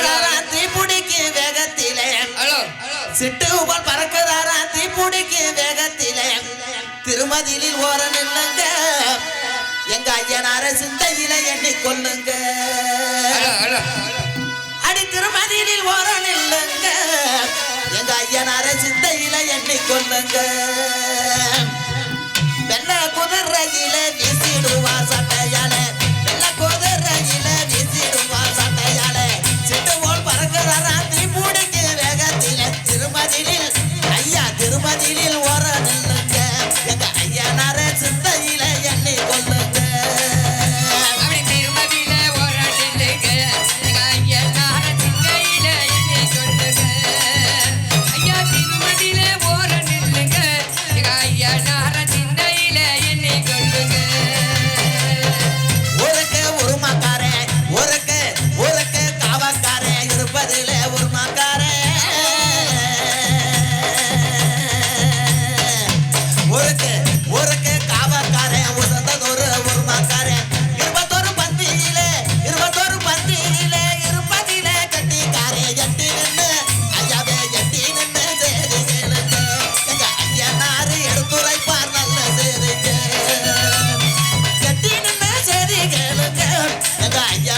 பறக்கதாராத்தி பிடிக்கு வேகத்திலே. சிட்டு போல் பறக்கதாராத்தி பிடிக்கு வேகத்திலே. திருமதியில் ஓர நில்லுங்க. எங்க ஐயனார சிந்தையில எண்ணி கொள்ளுங்க அடி திருமதியில் ஓர நில்லுங்க. எங்க ஐயனார சிந்தையில எண்ணி கொள்ளுங்க வெள்ள குதிரையில வீசிடுவா சட்ட.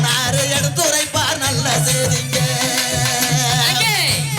நானாரு எடுத்துரைப்பார் நல்ல செய்திங்க.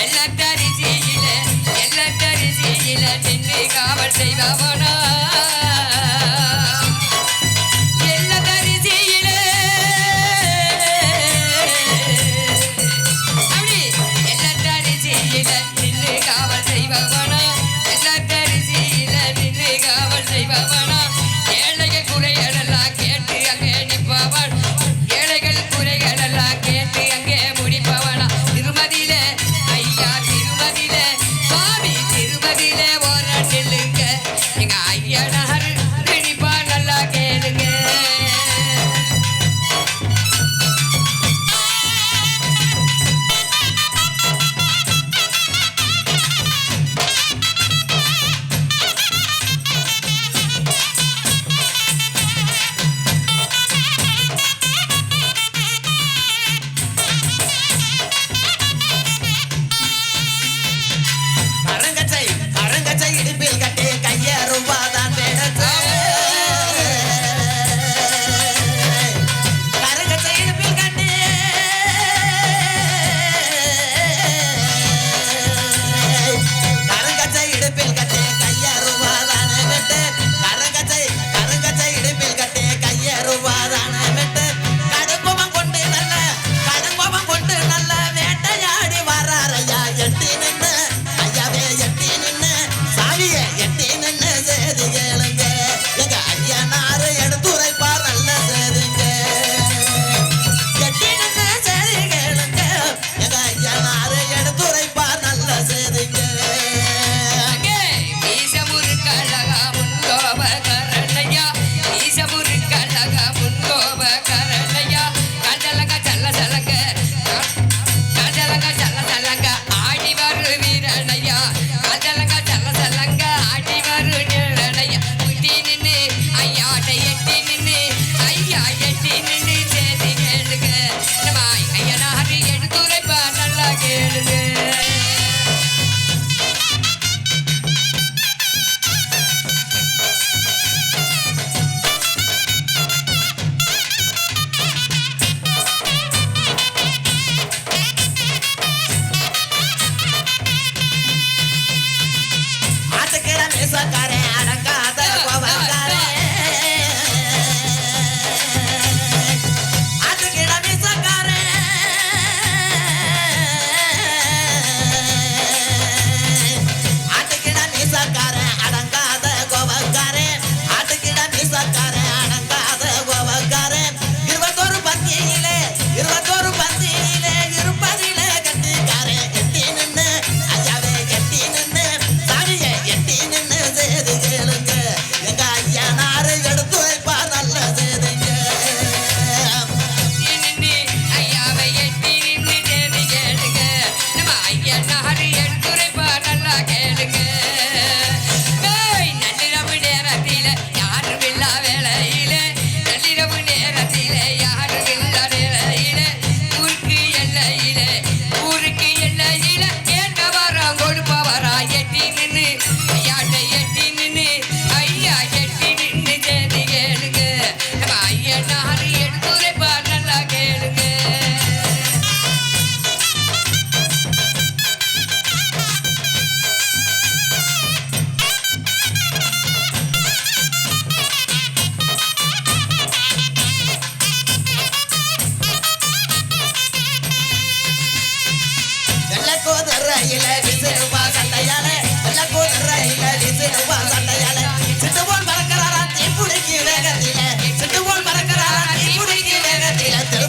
எல்லா தரிசியில எல்லா தரிசியில நின்று காவல் செய்வான்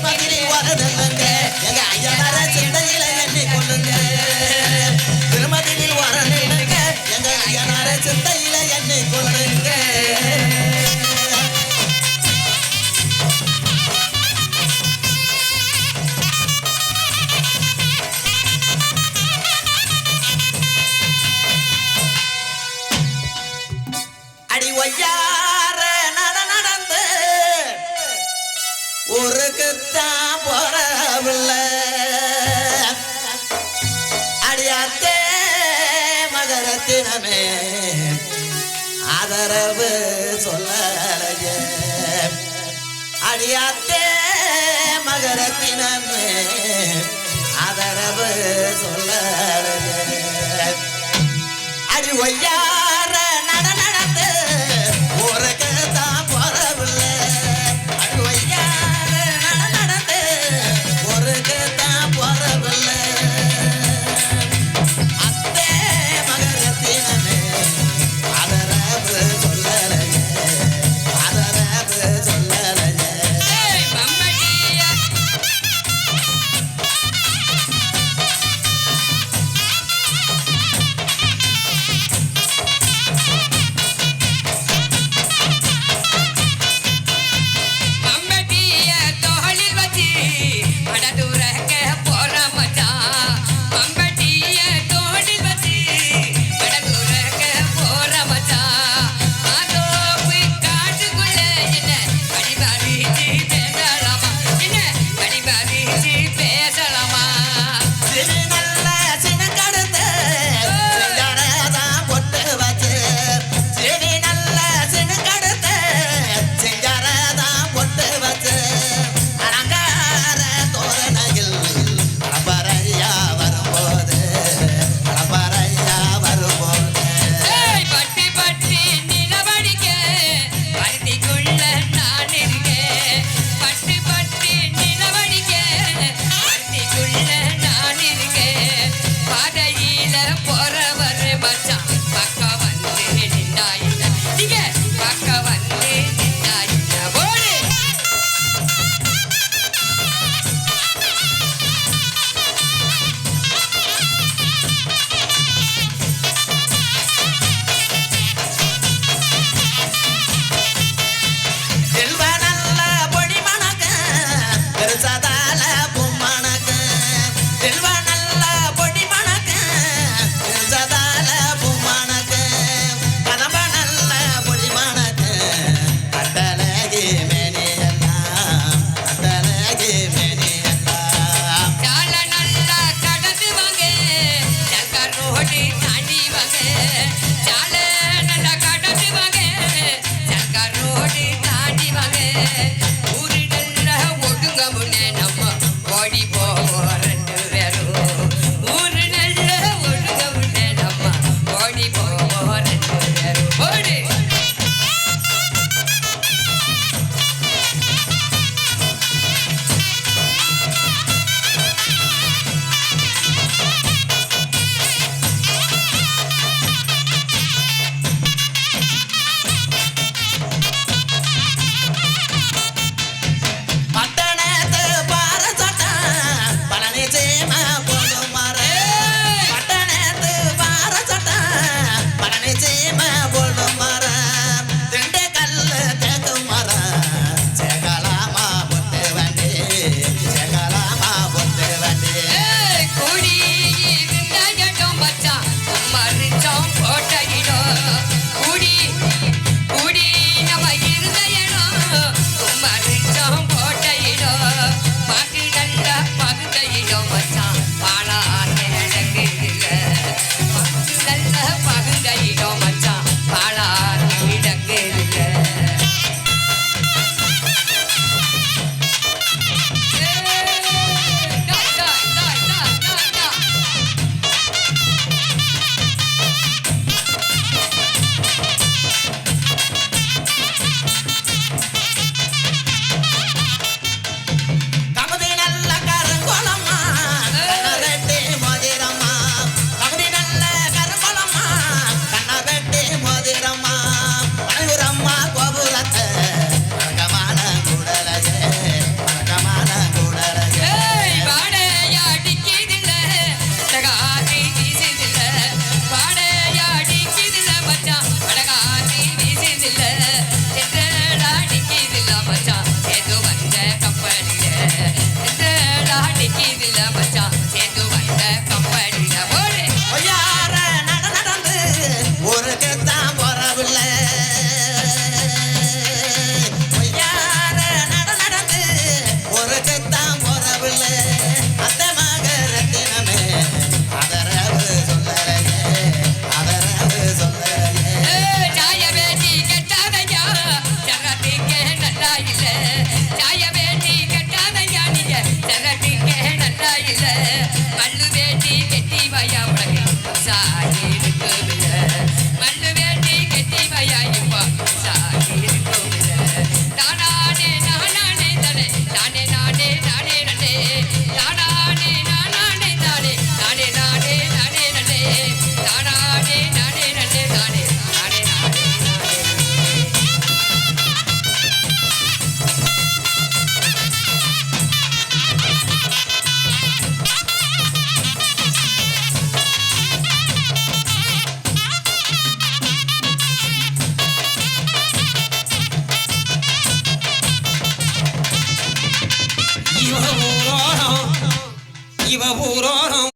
பகிரி வரதில்லைங்க எங்க ஐயனார சிந்தையில எண்ணி கொள்ளுங்க. திருமதியில் வரதில்லைங்க எங்க ஐயனார சிந்தையில எண்ணி கொள்ளுங்க. அடி ஒய்யா. தினமே ஆதரவு சொல்லலையே. அடியாத்தே மகர தினமே ஆதரவு சொல்லலையே. அடி ஒய்யா चाल